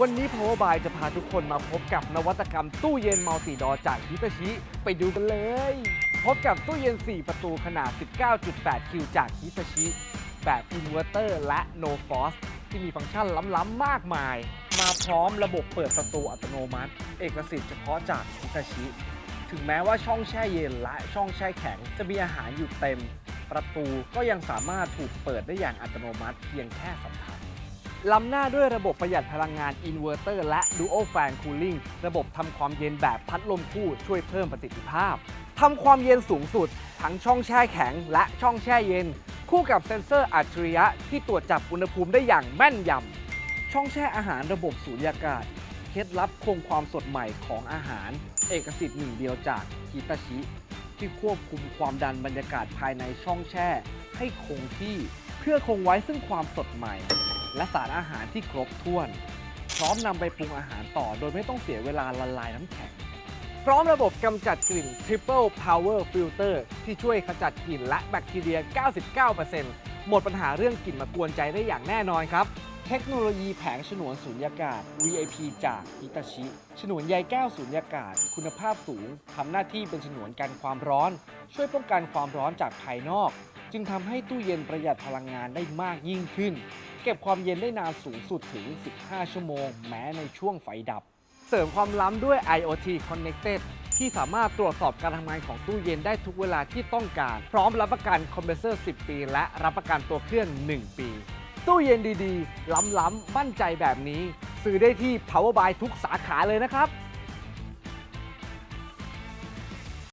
วันนี้ Power by จะพาทุกคนมาพบกับนวัตกรรมตู้เย็นมัลติดอจากฮิตาชิ ไปดูกันเลย พบกับตู้เย็น 4 ประตูขนาด 19.8 คิวจากฮิตาชิ แบบอินเวอร์เตอร์และ No Frost ที่มีฟังก์ชันล้ำ ๆ มากมาย มาพร้อมระบบเปิดประตูอัตโนมัติ เอกสิทธิ์เฉพาะจากฮิตาชิ ถึงแม้ว่าช่องแช่เย็นและช่องแช่แข็งจะมีอาหารอยู่เต็ม ประตูก็ยังสามารถถูกเปิดได้อย่างอัตโนมัติเพียงแค่สัมผัส ล้ำหน้าด้วยระบบประหยัดพลังงานอินเวอร์เตอร์และ Dual Fan Cooling ระบบทำความเย็นแบบพัดลมคู่ช่วยเพิ่มประสิทธิภาพทำความเย็นสูงสุด ทั้งช่องแช่แข็งและช่องแช่เย็น คู่กับเซ็นเซอร์อัจฉริยะที่ตรวจจับอุณหภูมิได้อย่างแม่นยำช่องแช่อาหารระบบสูญญากาศเคล็ดลับคงความสดใหม่ของอาหาร เอกสิทธิ์หนึ่งเดียวจากฮิตาชิ ที่ควบคุมความดันบรรยากาศภายในช่องแช่ ให้คงที่เพื่อคงไว้ซึ่งความสดใหม่ และสารอาหารที่ครบถ้วน พร้อมนำไปปรุงอาหารต่อ โดยไม่ต้องเสียเวลาละลายน้ำแข็ง พร้อมระบบกำจัดกลิ่น Triple Power Filter ที่ช่วยขจัดกลิ่นและแบคทีเรีย 99%หมดปัญหาเรื่องกลิ่นมากวนใจได้อย่างแน่นอนครับเทคโนโลยีแผงฉนวนสูญญากาศ VIP จากฮิตาชิ ฉนวนใยแก้วสูญญากาศ คุณภาพสูง ทำหน้าที่เป็นฉนวนกันความร้อน ช่วยป้องกันความร้อนจากภายนอก จึงทำให้ตู้เย็นประหยัดพลังงานได้มากยิ่งขึ้น เก็บความเย็นได้นานสูงสุดถึง 15 ชั่วโมง แม้ในช่วงไฟดับ เสริมความล้ำด้วย IoT Connected ที่สามารถตรวจสอบการทำงานของตู้เย็นได้ทุกเวลาที่ต้องการ พร้อมรับประกันคอมเพรสเซอร์ 10 ปี และรับประกันตัวเครื่อง 1 ปี ตู้เย็นดีๆ ล้ำๆมั่นใจแบบนี้ ซื้อได้ที่ Power by ทุกสาขาเลยนะครับ